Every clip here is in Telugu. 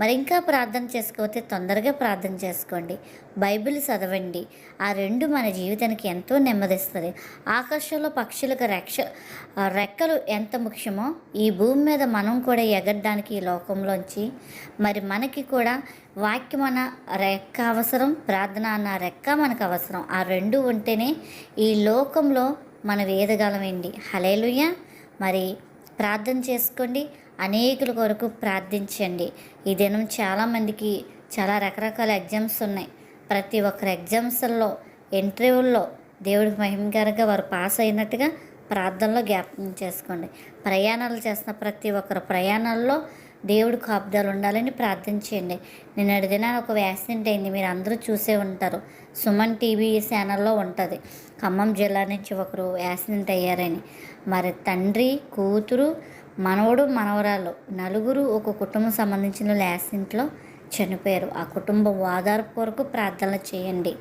మరి ఇంకా ప్రార్థన చేసుకోకపోతే తొందరగా ప్రార్థన చేసుకోండి. బైబిల్ చదవండి. ఆ రెండు మన జీవితానికి ఎంతో నెమ్మదిస్తుంది. ఆకాశంలో పక్షులకు రెక్ష ఆ రెక్కలు ఎంత ముఖ్యమో ఈ భూమి మీద మనం కూడా ఎగరడానికి ఈ లోకంలోంచి మరి మనకి కూడా వాక్యం అన్న రెక్క అవసరం ప్రార్థన అన్న రెక్క మనకు అవసరం. ఆ రెండు ఉంటేనే ఈ లోకంలో మనం ఎదగలమండి హలేలుయ్య మరి ప్రార్థన చేసుకోండి. అనేకుల కొరకు ప్రార్థించండి. ఈ దినం చాలామందికి చాలా రకరకాల ఎగ్జామ్స్ ఉన్నాయి. ప్రతి ఒక్కరి ఎగ్జామ్స్లో ఇంటర్వ్యూల్లో దేవుడికి మహిమకరంగా వారు పాస్ అయినట్టుగా ప్రార్థనలో జ్ఞాపకం చేసుకోండి. ప్రయాణాలు చేస్తున్న ప్రతి ఒక్కరు ప్రయాణాల్లో దేవుడు కాపుదాలు ఉండాలని ప్రార్థించండి నిన్నటి దినాన ఒక యాక్సిడెంట్ అయింది. మీరు అందరూ చూసే ఉంటారు. సుమన్ టీవీ ఛానల్లో ఉంటుంది. ఖమ్మం జిల్లా నుంచి ఒకరు యాక్సిడెంట్ అయ్యారని. మరి తండ్రి కూతురు మనవడు మనవరాలు నలుగురు ఒక కుటుంబం సంబంధించిన లేసింట్లో చనిపోయారు. ఆ కుటుంబం ఓదార్పు కొరకు ప్రార్థనలు చేయండి.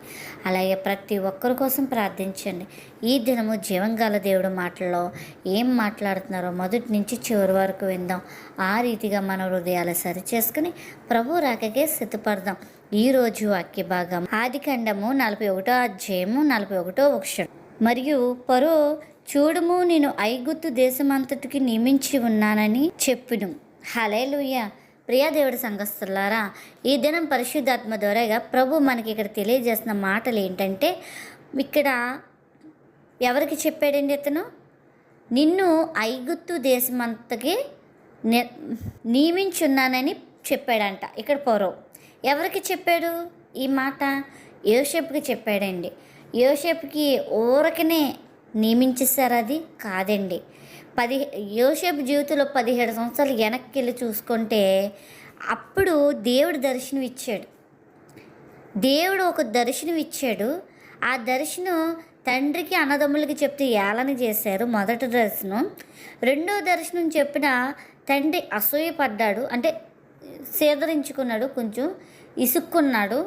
అలాగే ప్రతి ఒక్కరి కోసం ప్రార్థించండి. ఈ దినము జీవంగాల దేవుడు మాటల్లో ఏం మాట్లాడుతున్నారో మొదటి నుంచి చివరి వరకు విందాం. ఆ రీతిగా మన హృదయాలు సరి చేసుకుని ప్రభు రాకకే సిద్ధపడదాం. ఈరోజు వాక్య భాగం ఆది ఖండము నలభై ఒకటో అధ్యాయము నలభై ఒకటో వృక్షం మరియు పరో చూడుము నేను ఐగుత్తు దేశమంతటికి నియమించి ఉన్నానని చెప్పును. హలేలుయ్య ప్రియా దేవుడి సంఘస్థులారా ఈ దినం పరిశుద్ధాత్మ ద్వారాగా ప్రభు మనకి ఇక్కడ తెలియజేస్తున్న మాటలు ఏంటంటే ఇక్కడ ఎవరికి చెప్పాడండి ఇతను నిన్ను ఐగుత్తు దేశమంతకి నియమించున్నానని చెప్పాడంట. ఇక్కడ పొరవు ఎవరికి చెప్పాడు ఈ మాట? యోషేపుకి చెప్పాడండి. యోషేపుకి ఊరకనే నియమించేశారు అది కాదండి. పది యోసేపు జీవితంలో పదిహేడు సంవత్సరాలు వెనక్కి వెళ్ళి చూసుకుంటే అప్పుడు దేవుడు దర్శనం ఇచ్చాడు దేవుడు ఒక దర్శనం ఇచ్చాడు ఆ దర్శనం తండ్రికి అన్నదమ్ములకి చెప్తే ఏలని చేశారు మొదటి దర్శనం. రెండో దర్శనం చెప్పిన తండ్రి అసూయపడ్డాడు. అంటే సేదరించుకున్నాడు కొంచెం ఇసుక్కున్నాడు.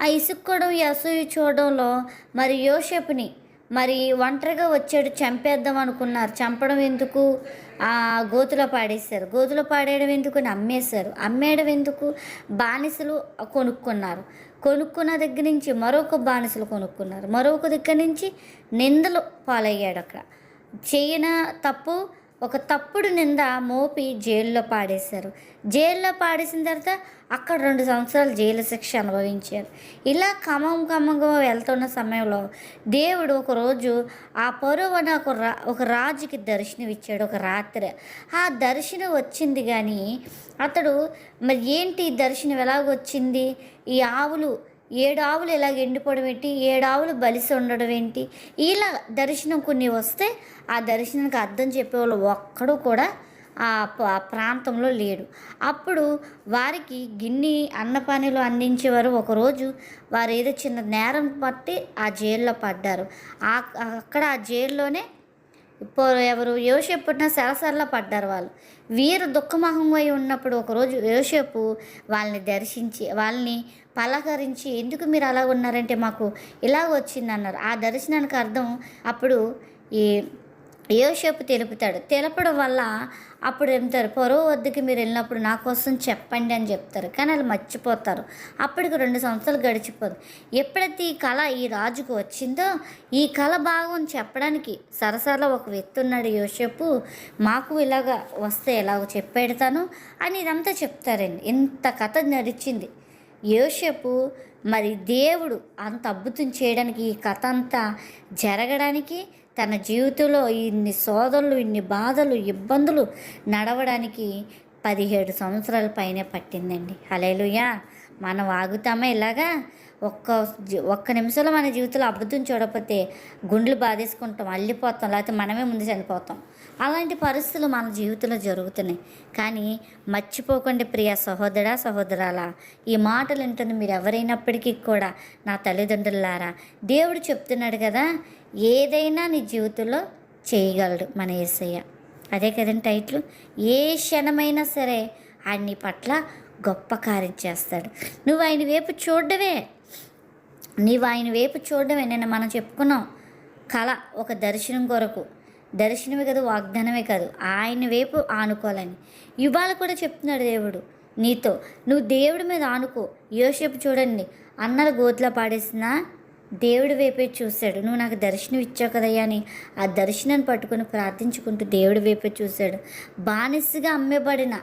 ఆ ఇసుక్కోవడం ఈ అసూయ చూడడంలో మరి యోషేపుని మరి ఒంటరిగా వచ్చాడు చంపేద్దాం అనుకున్నారు. చంపడం ఎందుకు? ఆ గోతులో పాడేశారు. గోతులో పాడేయడం ఎందుకు అని అమ్మేశారు. అమ్మేయడం ఎందుకు? బానిసలు కొనుక్కున్నారు. కొనుక్కున్న దగ్గర నుంచి మరొక బానిసలు కొనుక్కున్నారు. మరొక దగ్గర నుంచి నిందలు పాలయ్యాడు అక్కడ. చేయన తప్పు ఒక తప్పుడు నింద మోపి జైల్లో పాడేశారు. జైల్లో పాడేసిన తర్వాత అక్కడ రెండు సంవత్సరాలు జైలు శిక్ష అనుభవించారు. ఇలా ఖమ్మం క్రమంగా వెళ్తున్న సమయంలో దేవుడు ఒకరోజు ఆ పరువు అనే ఒక రా ఒక రాజుకి దర్శనం ఇచ్చాడు ఒక రాత్రి. ఆ దర్శనం వచ్చింది కానీ అతడు మరి ఏంటి దర్శనం ఎలాగొచ్చింది? ఈ ఆవులు ఏడు ఆవులు ఇలాగ ఎండిపోవడం ఏంటి? ఏడు ఆవులు బలిసి ఉండడం ఏంటి? ఇలా దర్శనం కొన్ని వస్తే ఆ దర్శనానికి అర్థం చెప్పేవాళ్ళు ఒక్కడు కూడా ఆ ప్రాంతంలో లేడు అప్పుడు వారికి గిన్ని అన్నపానీలు అందించేవారు. ఒకరోజు వారు ఏదో చిన్న నేరం పట్టి ఆ జైల్లో పడ్డారు. ఆ అక్కడ ఆ జైల్లోనే ఎవరు యోసేపు పుట్టిన సరసరలా పడ్డారు వాళ్ళు. వీరు దుఃఖమహమై ఉన్నప్పుడు ఒకరోజు యోసేపు వాళ్ళని దర్శించి వాళ్ళని పలకరించి ఎందుకు మీరు అలా ఉన్నారంటే మాకు ఇలా వచ్చింది అన్నారు. ఆ దర్శనానికి అర్థం అప్పుడు ఈ యోసేపు తెలుపుతాడు. తెలపడం వల్ల అప్పుడు ఏమిటారు పొరవ వద్దకి మీరు వెళ్ళినప్పుడు నా కోసం చెప్పండి అని చెప్తారు. కానీ వాళ్ళు మర్చిపోతారు. అప్పటికి రెండు సంవత్సరాలు గడిచిపోదు ఎప్పుడైతే ఈ కళ ఈ రాజుకు వచ్చిందో ఈ కళ భాగం చెప్పడానికి. సరసరలో ఒక వ్యక్తి ఉన్నాడు యోసేపు. మాకు ఇలాగ వస్తే ఎలాగో చెప్పెడతాను అని ఇదంతా చెప్తారండి. ఇంత కథ నడిచింది. యోసేపు మరి దేవుడు అంత అద్భుతం చేయడానికి ఈ కథ అంతా జరగడానికి తన జీవితంలో ఇన్ని సోదరులు ఇన్ని బాధలు ఇబ్బందులు నడవడానికి పదిహేడు సంవత్సరాల పైనే పట్టిందండి. హలేలుయా మనం ఆగుతామా ఇలాగా? ఒక్క ఒక్క నిమిషంలో మన జీవితంలో అబద్ధం చూడకపోతే గుండెలు బాధేసుకుంటాం అల్లిపోతాం లేకపోతే మనమే ముందు చనిపోతాం. అలాంటి పరిస్థితులు మన జీవితంలో జరుగుతున్నాయి. కానీ మర్చిపోకండి ప్రియ సహోదరా సహోదరాలా ఈ మాటలు వింటుంది మీరు ఎవరైనప్పటికీ కూడా నా తల్లిదండ్రులారా దేవుడు చెప్తున్నాడు కదా ఏదైనా నీ జీవితంలో చేయగలడు మన ఏసయ్య. అదే కదండి టైట్లు. ఏ క్షణమైనా సరే ఆయన నీ పట్ల గొప్ప కార్యం చేస్తాడు. నువ్వు ఆయన వైపు చూడడమే. నీవు ఆయన వైపు చూడడమే. నిన్న మనం చెప్పుకున్నాం కళ ఒక దర్శనం కొరకు. దర్శనమే కాదు వాగ్దానమే కాదు. ఆయన వైపు ఆనుకోవాలని. ఇవాళ కూడా చెప్తున్నాడు దేవుడు నీతో. నువ్వు దేవుడి మీద ఆనుకో. యోసేపు చూడండి అన్నల గోతులో పాడేసినా దేవుడి వైపే చూశాడు. నువ్వు నాకు దర్శనం ఇచ్చావు కదయ్యా అని ఆ దర్శనాన్ని పట్టుకొని ప్రార్థించుకుంటూ దేవుడి వైపే చూశాడు. బానిసగా అమ్మేబడిన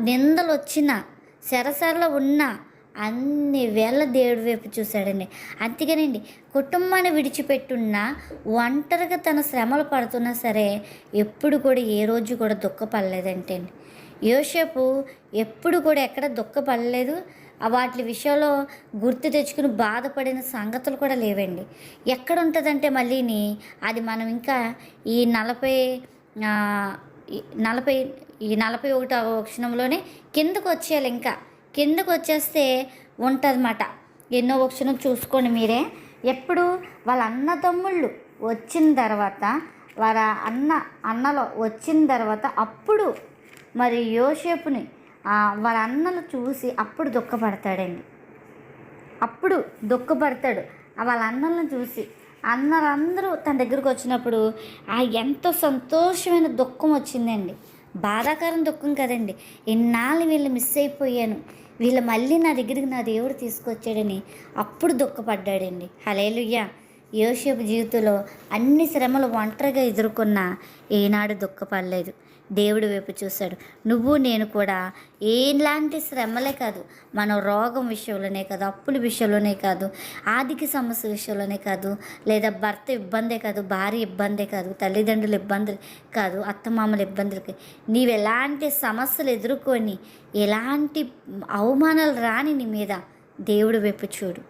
నిందలు వచ్చిన సెరసరలో ఉన్న అన్ని వేళ దేవుడి వైపు చూశాడండి. అంతేగానండి కుటుంబాన్ని విడిచిపెట్టున్నా ఒంటరిగా తన శ్రమలు పడుతున్నా సరే ఎప్పుడు కూడా ఏ రోజు కూడా దుఃఖపడలేదంటే అండి యోసేపు ఎప్పుడు కూడా ఎక్కడ దుఃఖపడలేదు. వాటి విషయంలో గుర్తు తెచ్చుకుని బాధపడిన సంగతులు కూడా లేవండి. ఎక్కడ ఉంటుందంటే మళ్ళీని అది మనం ఇంకా ఈ నలభై నలభై ఈ నలభై ఒకటో క్షణంలోనే కిందకు వచ్చేయాలి ఇంకా. కిందకు వచ్చేస్తే ఉంటుందన్నమాట. ఎన్నో క్షణం చూసుకోండి మీరే. ఎప్పుడు వాళ్ళ అన్నదమ్ముళ్ళు వచ్చిన తర్వాత వాళ్ళ అన్న అన్నలో వచ్చిన తర్వాత అప్పుడు మరి యోసేపుని వాళ్ళ అన్నలు చూసి అప్పుడు దుఃఖపడతాడండి. అప్పుడు దుఃఖపడతాడు. ఆ వాళ్ళ అన్నలను చూసి అన్నలందరూ తన దగ్గరకు వచ్చినప్పుడు ఆ ఎంతో సంతోషమైన దుఃఖం వచ్చిందండి. బాధాకరం దుఃఖం కదండి. ఇన్నాళ్ళు వీళ్ళు మిస్ అయిపోయాను. వీళ్ళు మళ్ళీ నా దగ్గరికి నా దేవుడు తీసుకొచ్చాడని అప్పుడు దుఃఖపడ్డాడండి. హలేలుయ్యా యోసేపు జీవితంలో అన్ని శ్రమలు ఒంటరిగా ఎదుర్కొన్నా ఏనాడు దుఃఖపడలేదు. దేవుడి వైపు చూశాడు నువ్వు నేను కూడా ఎలాంటి శ్రమలే కాదు. మనం రోగం విషయంలోనే కాదు అప్పుల విషయంలోనే కాదు ఆర్థిక సమస్య విషయంలోనే కాదు లేదా భర్త ఇబ్బందే కాదు భార్య ఇబ్బందే కాదు తల్లిదండ్రుల ఇబ్బందులు కాదు అత్తమామల ఇబ్బందులకి నీవు ఎలాంటి సమస్యలు ఎదుర్కొని ఎలాంటి అవమానాలు రాని నీ మీద దేవుడి వైపు చూడు.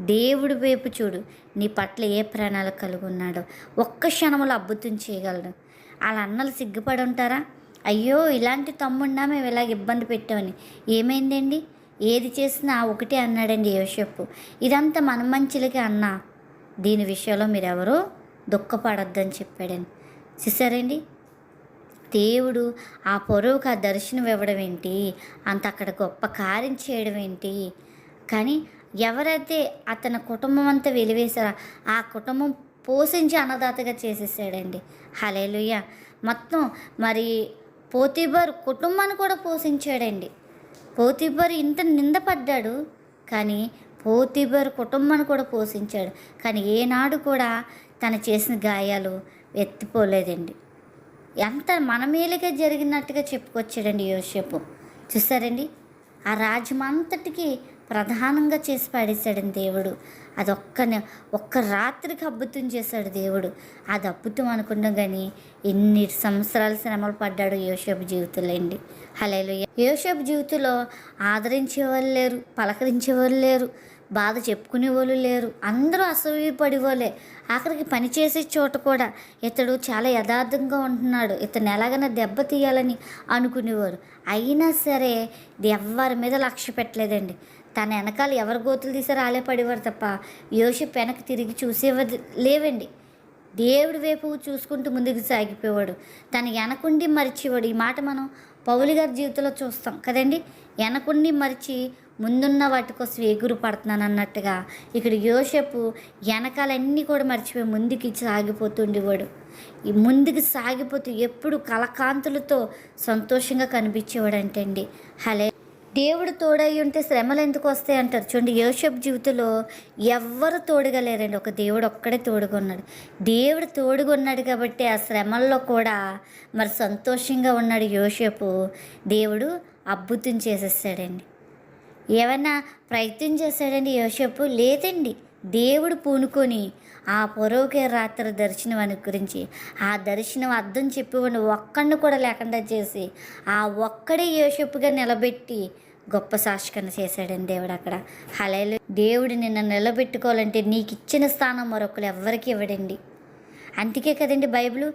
దేవుడి వైపు చూడు. నీ పట్ల ఏ ప్రాణాలు కలిగి ఉన్నాడో ఒక్క క్షణంలో అద్భుతం చేయగలడు. వాళ్ళ అన్నలు సిగ్గుపడి ఉంటారా? అయ్యో ఇలాంటి తమ్ముడినా మేము ఇలాగ ఇబ్బంది పెట్టామని. ఏమైందండి? ఏది చేసినా ఒకటే అన్నాడండి యోషప్పు ఇదంతా మన మంచిలకి అన్నా. దీని విషయంలో మీరెవరూ దుఃఖపడొద్దని చెప్పాడని చూసారండి దేవుడు ఆ పొరువుకు ఆ దర్శనం ఇవ్వడం ఏంటి? అంత అక్కడ గొప్ప కార్యం చేయడం ఏంటి? కానీ ఎవరైతే అతని కుటుంబం అంతా వెలివేశారో ఆ కుటుంబం పోషించి అన్నదాతగా చేసేసాడండి. హలేలుయ్య మొత్తం మరి పోతిబర్ కుటుంబాన్ని కూడా పోషించాడండి. పోతిబర్ ఇంత నిందపడ్డాడు కానీ పోతిబర్ కుటుంబాన్ని కూడా పోషించాడు. కానీ ఏనాడు కూడా తను చేసిన గాయాలు ఎత్తిపోలేదండి. ఎంత మనమేలుగా జరిగినట్టుగా చెప్పుకొచ్చాడండి యోసేపు. చూసారండి? ఆ రాజ్యం అంతటికి ప్రధానంగా చేసి పాడేశాడని దేవుడు. అది ఒక్క ఒక్క రాత్రికి అద్భుతం చేశాడు దేవుడు. అది అద్భుతం అనుకున్నాం కానీ ఎన్ని సంవత్సరాలు శ్రమలు పడ్డాడు యోసేపు జీవితంలో అండి. హలేలు యోసేపు జీవితంలో ఆదరించేవాళ్ళు లేరు పలకరించేవాళ్ళు లేరు బాధ చెప్పుకునే వాళ్ళు లేరు అందరూ అసూయపడేవాళ్ళే ఆఖరికి పని చేసే చోట కూడా ఇతడు చాలా యథార్థంగా ఉంటున్నాడు. ఇతను ఎలాగైనా దెబ్బ తీయాలని అనుకునేవారు. అయినా సరే ఎవ్వరి మీద లక్ష్య పెట్టలేదండి. తన వెనకాల ఎవరు గోతులు తీసారో ఆలే పడేవారు తప్ప యోషిప్ వెనక్కి తిరిగి చూసేవారు లేవండి. దేవుడి వైపు చూసుకుంటూ ముందుకు సాగిపోయేవాడు. తన వెనకుండి మరిచేవాడు. ఈ మాట మనం పౌలి గారి జీవితంలో చూస్తాం కదండి? వెనకుండి మరిచి ముందున్న వాటి కోసం ఎగురు పడుతున్నాను అన్నట్టుగా ఇక్కడ యోషపు వెనకాలన్నీ కూడా మర్చిపోయి ముందుకి సాగిపోతుండేవాడు ఈ ముందుకు సాగిపోతూ ఎప్పుడు కలకాంతులతో సంతోషంగా కనిపించేవాడు అంటే అండి హలే దేవుడు తోడై ఉంటే శ్రమలు ఎందుకు వస్తాయి అంటారు? చూడండి యోషప్ జీవితంలో ఎవ్వరు తోడుగా లేరండి ఒక దేవుడు ఒక్కడే తోడుగా ఉన్నాడు దేవుడు తోడుగా ఉన్నాడు కాబట్టి ఆ శ్రమల్లో కూడా మరి సంతోషంగా ఉన్నాడు యోషపు దేవుడు అద్భుతం చేసేసాడండి. ఏమైనా ప్రయత్నం చేశాడండి యోషపు లేదండి. దేవుడు పూనుకొని ఆ పొరవకే రాత్రి దర్శనం అని గురించి ఆ దర్శనం అర్థం చెప్పేవాడిని ఒక్కడిని కూడా లేకుండా చేసి ఆ ఒక్కడే యోషపుగా నిలబెట్టి గొప్ప సాక్షికరణ చేశాడండి దేవుడు అక్కడ. హలేలు దేవుడు నిన్ను నిలబెట్టుకోవాలంటే నీకు ఇచ్చిన స్థానం మరొకరు ఎవ్వరికి ఇవ్వడండి. అందుకే కదండి బైబిల్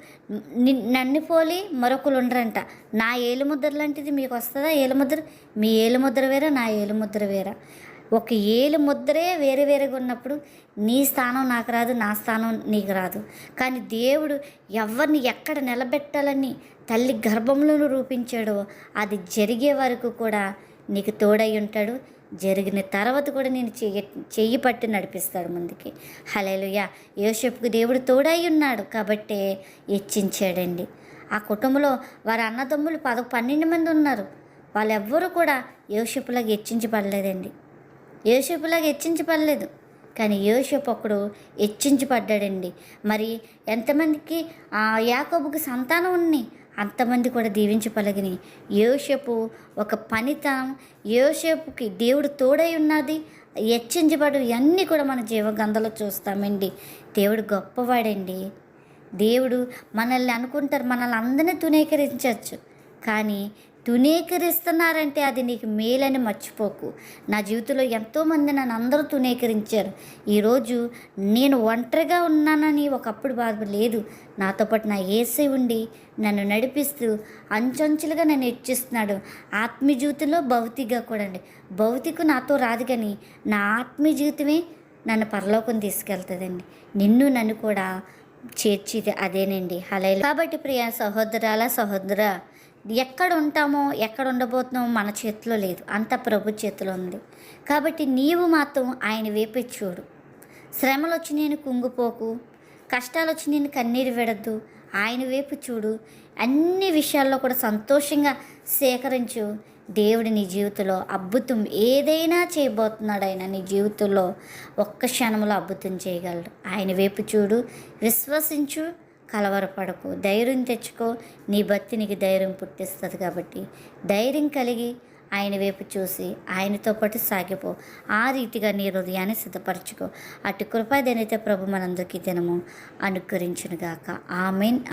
నన్ను పోలి మరొకరు ఉండరంట. నా ఏలుముద్ర లాంటిది మీకు వస్తుందా? ఏలుముద్ర మీ ఏలుముద్ర వేరా? నా ఏలుముద్ర వేరా? ఒక ఏలు ముద్రే వేరే వేరేగా ఉన్నప్పుడు నీ స్థానం నాకు రాదు నా స్థానం నీకు రాదు. కానీ దేవుడు ఎవరిని ఎక్కడ నిలబెట్టాలని తల్లి గర్భంలోనూ రూపించాడో అది జరిగే వరకు కూడా నీకు తోడై ఉంటాడు. జరిగిన తర్వాత కూడా నేను చెయ్యి చెయ్యి పట్టి నడిపిస్తాడు ముందుకి. హలేలుయ యోసేపుకు దేవుడు తోడై ఉన్నాడు కాబట్టే హెచ్చించాడండి ఆ కుటుంబంలో వారి అన్నదమ్ములు పద పన్నెండు మంది ఉన్నారు. వాళ్ళెవ్వరూ కూడా యోసేపులాగా హెచ్చించబడలేదండి యోసేపులాగా హెచ్చించబడలేదు కానీ యోసేపు ఒకడు హెచ్చించబడ్డాడండి మరి ఎంతమందికి ఆ యాకోబుకి సంతానం ఉన్నాయి అంతమంది కూడా దీవించపలగిని యోషపు ఒక పనితనం యోషపుకి దేవుడు తోడై ఉన్నది. హెచ్చించబడు ఇవన్నీ కూడా మన జీవగంధలో చూస్తామండి. దేవుడు గొప్పవాడండి. దేవుడు మనల్ని అనుకుంటారు. మనల్ని అందరినీ తునీకరించవచ్చు కానీ తునీకరిస్తున్నారంటే అది నీకు మేలని మర్చిపోకు. నా జీవితంలో ఎంతోమంది నన్ను అందరూ తునీకరించారు ఈరోజు నేను ఒంటరిగా ఉన్నానని ఒకప్పుడు బాధ లేదు. నాతో పాటు నా ఏసై ఉండి నన్ను నడిపిస్తూ అంచంచులుగా నన్ను హెచ్చిస్తున్నాడు. ఆత్మీయ జీవితంలో కూడా అండి. భౌతిక నాతో రాదు కానీ నా ఆత్మీయ జీవితమే నన్ను పరలోకం తీసుకెళ్తుందండి. నిన్ను నన్ను కూడా చేర్చిది అదేనండి. హలే కాబట్టి ప్రియ సహోదరాల సహోదర ఎక్కడ ఉంటామో ఎక్కడ ఉండబోతున్నామో మన చేతిలో లేదు. అంత ప్రభు చేతిలో ఉంది. కాబట్టి నీవు మాత్రం ఆయన వేపే చూడు. శ్రమలు వచ్చి నేను కుంగిపోకు. కష్టాలు వచ్చి నేను కన్నీరు విడద్దు. ఆయన వైపు చూడు. అన్ని విషయాల్లో కూడా సంతోషంగా సేకరించు. దేవుడు నీ జీవితంలో అద్భుతం ఏదైనా చేయబోతున్నాడు ఆయన నీ జీవితంలో ఒక్క క్షణంలో అద్భుతం చేయగలడు. ఆయన వైపు చూడు. విశ్వసించు. కలవరపడకు. ధైర్యం తెచ్చుకో. నీ భక్తి నీకు ధైర్యం పుట్టిస్తుంది కాబట్టి. ధైర్యం కలిగి ఆయన వైపు చూసి ఆయనతో పాటు సాగిపో. ఆ రీతిగా నీ హృదయాన్ని సిద్ధపరచుకో. అటు కృపాదనైతే ప్రభు మనందరికీ దినము అనుకరించునుగాక ఆమెన్.